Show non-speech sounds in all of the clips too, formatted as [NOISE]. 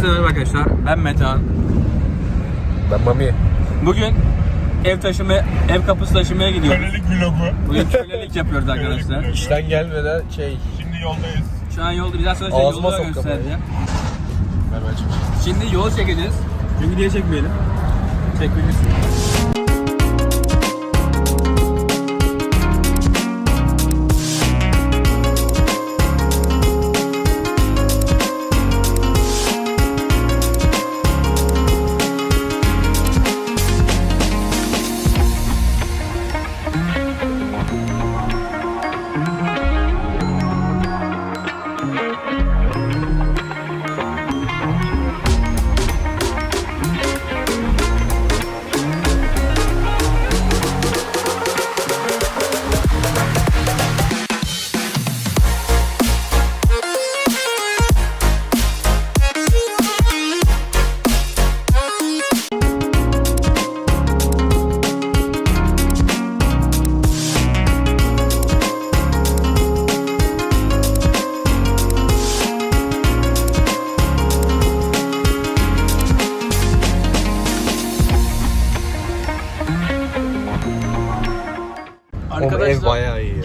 Herkese merhaba arkadaşlar. Ben Metehan. Ben Mami. Bugün ev taşıma, ev kapısı taşımaya gidiyoruz. Kölelik vlogu. Bugün [LAUGHS] kölelik yapıyoruz arkadaşlar. İşten gelmeden şey... Şimdi yoldayız. Şu an yolda biraz sonra size Ağzıma yolu da sok göstereceğim. Ben. Şimdi yol çekeceğiz. Çünkü diye çekmeyelim. Çekmeyebilirsin.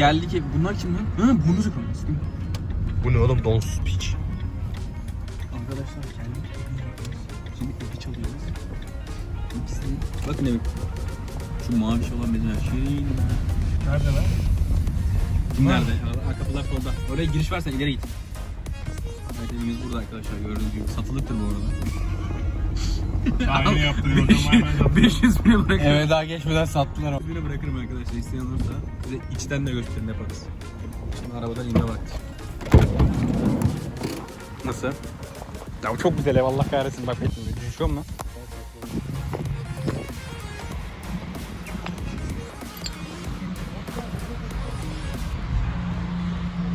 Geldik ev. Bunlar kim lan? Hı, bunu sıkılmış. Bu ne oğlum? Don't speak. Arkadaşlar geldik. Şimdi evi çalıyoruz. İkisini... Bakın evi. Şu mavi şey olan bizim her şey. Nerede lan? Nerede? Arka kapılar solda. Oraya giriş varsa ileri git. Evet evimiz burada arkadaşlar gördüğünüz gibi. Satılıktır bu arada. Aynı yaptırıyor. O zaman hemen yaptırıyor. 500 bine bırakırım. Eve daha geçmeden sattılar o. 500 bine bırakırım arkadaşlar. İsteyen olursa bize içten de gösterin yaparız. Şimdi arabadan inme vakti. Nasıl? Ya bu çok güzel ev Allah kahretsin bak. Düşüyor mu lan?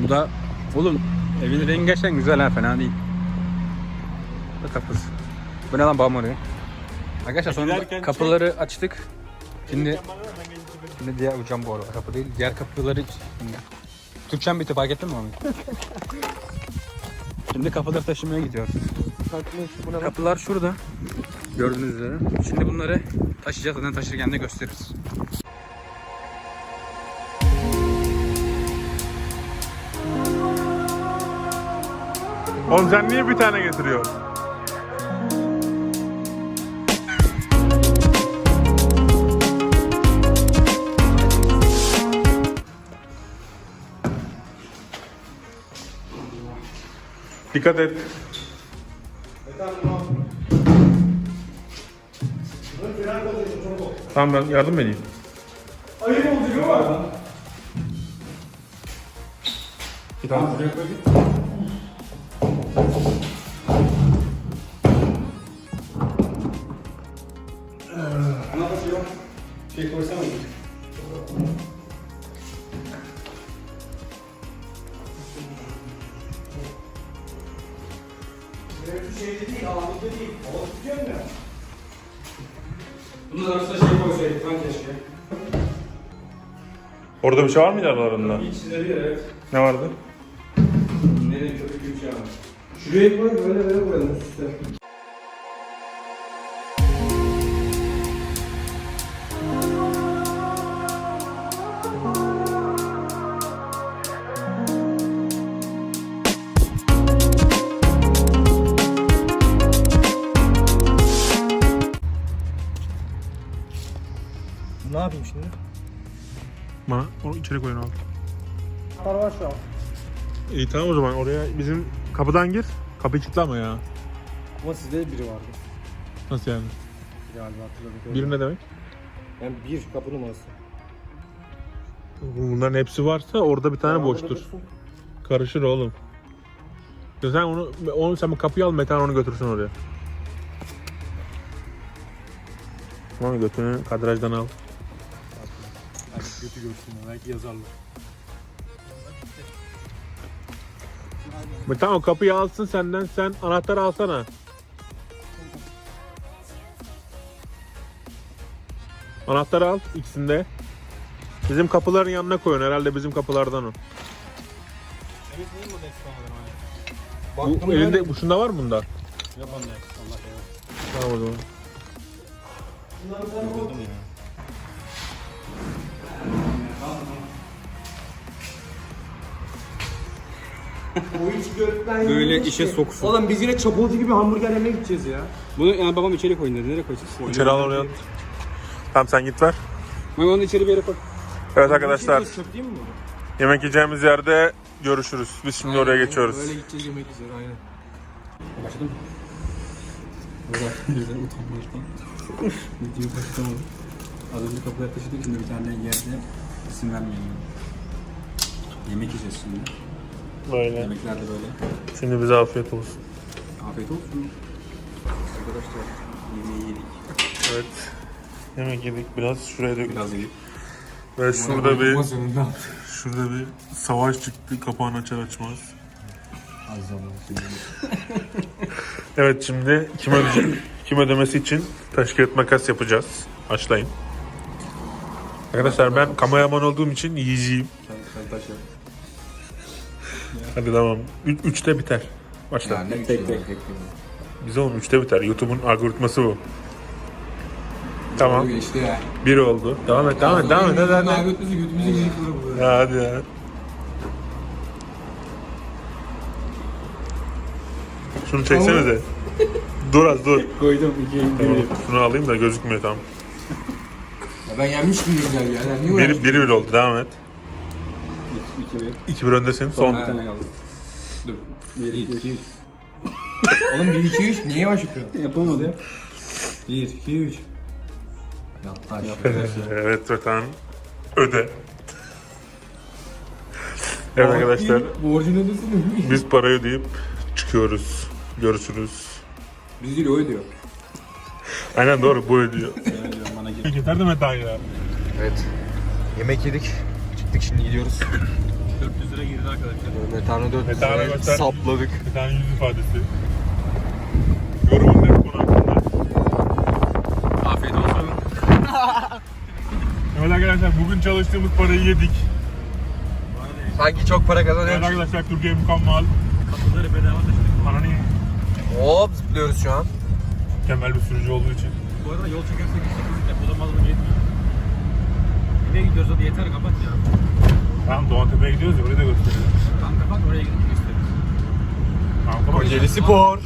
Bu da oğlum evin rengi gerçekten güzel ha fena değil. Bu da kapısı. Bu ne lan oraya? Arkadaşlar sonunda Giderken kapıları açtık. Şimdi şimdi diğer ucam bu arada kapı değil. Diğer kapıları şimdi. Türkçem bitti fark ettin mi abi? [LAUGHS] Şimdi kapıları taşımaya gidiyoruz. Kapılar şurada. Gördüğünüz üzere. Şimdi bunları taşıyacağız. Zaten taşırken de gösteririz. Oğlum sen niye bir tane getiriyorsun? Dikkat et. Tamam ben yardım edeyim. Ayıp oldu değil mi? Bir tane. Bunun arasında şey koysaydık lan keşke. Orada bir şey var mıydı aralarında? İç çizebilir evet. Ne vardı? Nereye köpük gibi bir şey var. Şuraya koy böyle böyle koyalım üst üste. Bana onu içeri koyun abi. Para var şu an. İyi tamam o zaman oraya bizim kapıdan gir. Kapıyı kilitle ama ya. Ama sizde biri vardı. Nasıl yani? Galiba hatırladım. Bir ne demek? Yani bir kapı numarası. Bunların hepsi varsa orada bir tane Tamam, boştur. Karışır oğlum. Ya sen onu, onu sen bu kapıyı al Metehan onu götürsün oraya. Tamam götünü kadrajdan al. Kötü görsünler, belki yazarlar. Metehan o kapıyı alsın senden sen anahtarı alsana. Anahtarı al ikisinde. Bizim kapıların yanına koyun herhalde bizim kapılardan o. Bu elinde bu şunda var mı bunda? Yapan ne? Allah ya. Tamam o zaman. Yoruldum ya. Böyle işe soksun. Oğlum biz yine çapulcu gibi hamburger yemeye gideceğiz ya. Bunu yani babam içeri koyun dedi. Nereye koyacağız? İçeri al oraya. at. Tamam sen git ver. Ben onu içeri bir yere koy. Evet arkadaşlar Çöp değil mi bu? yemek yiyeceğimiz yerde görüşürüz. Biz şimdi oraya geçiyoruz. Böyle gideceğiz yemek üzere aynen. Başladı mı? Burada bizden utanmaktan. Video başlamadı. Az önce kapıya taşıdık şimdi bir tane yerde isim vermeyelim. Yemek yiyeceğiz şimdi. Böyle. Yemekler de böyle. Şimdi bize afiyet olsun. Afiyet olsun. Arkadaşlar yemeği yedik. Evet. Yemek yedik biraz şuraya dök. Biraz yedik. Ve şurada bir şurada bir savaş çıktı. Kapağını açar açmaz. Az zaman. [LAUGHS] Evet şimdi kim ödeyecek? kim ödemesi için taş kağıt makas yapacağız. Başlayın. Arkadaşlar ben kameraman olduğum için yiyeceğim. Sen, sen taş yap. Hadi tamam. Ü- üçte biter. Başla. Yani Tek tek tek. Bize oğlum üçte biter. YouTube'un algoritması bu. Tamam. Geçti ya. Bir oldu. Devam et, devam et, devam et. Hadi, hadi. Götümüzü götümüzü yedik burada. Ya hadi ya. Şunu çeksenize. dur az dur. Koydum ikiye Tamam, şunu alayım da gözükmüyor tamam. Ya ben yenmiştim güzel ya. Yani niye Biri, biri bir oldu devam et. İki bir. İki bir öndesin. Son. Bir tane kaldı. Dur. Bir, iki, üç. Oğlum 1 2 3 niye yavaş yapıyorsun? Yapamadı. Bir, iki, üç. Yaptı aşağı. evet Rötan. Öde. Evet arkadaşlar. Borcunu ödesin Biz parayı ödeyip çıkıyoruz. Görüşürüz. Biz değil o ödüyor. Aynen doğru bu ödüyor. Ben diyorum bana gel. Yeter de metan ya. Evet. Yemek yedik. Çıktık şimdi gidiyoruz. 400 lira girdi arkadaşlar. Metanı 4 Metanı liraya göster. sapladık. Bir tane yüz ifadesi. Yorumun ne bu konu hakkında? Afiyet olsun. [LAUGHS] Evet arkadaşlar bugün çalıştığımız parayı yedik. Sanki çok para Evet kazanıyoruz. arkadaşlar Türkiye mükemmel. Kapıları bedava taşıdık. Ananı Hop zıplıyoruz şu an. mükemmel bir sürücü olduğu için. Bu arada yol çekersek 8 depolamaz mı yetmiyor. Nereye gidiyoruz hadi yeter kapat ya. Tamam Doğantepe'ye gidiyoruz ya orayı da gösterelim. Tamam kapat oraya gidip gösteririz. Tamam kapat. Kocaeli Spor.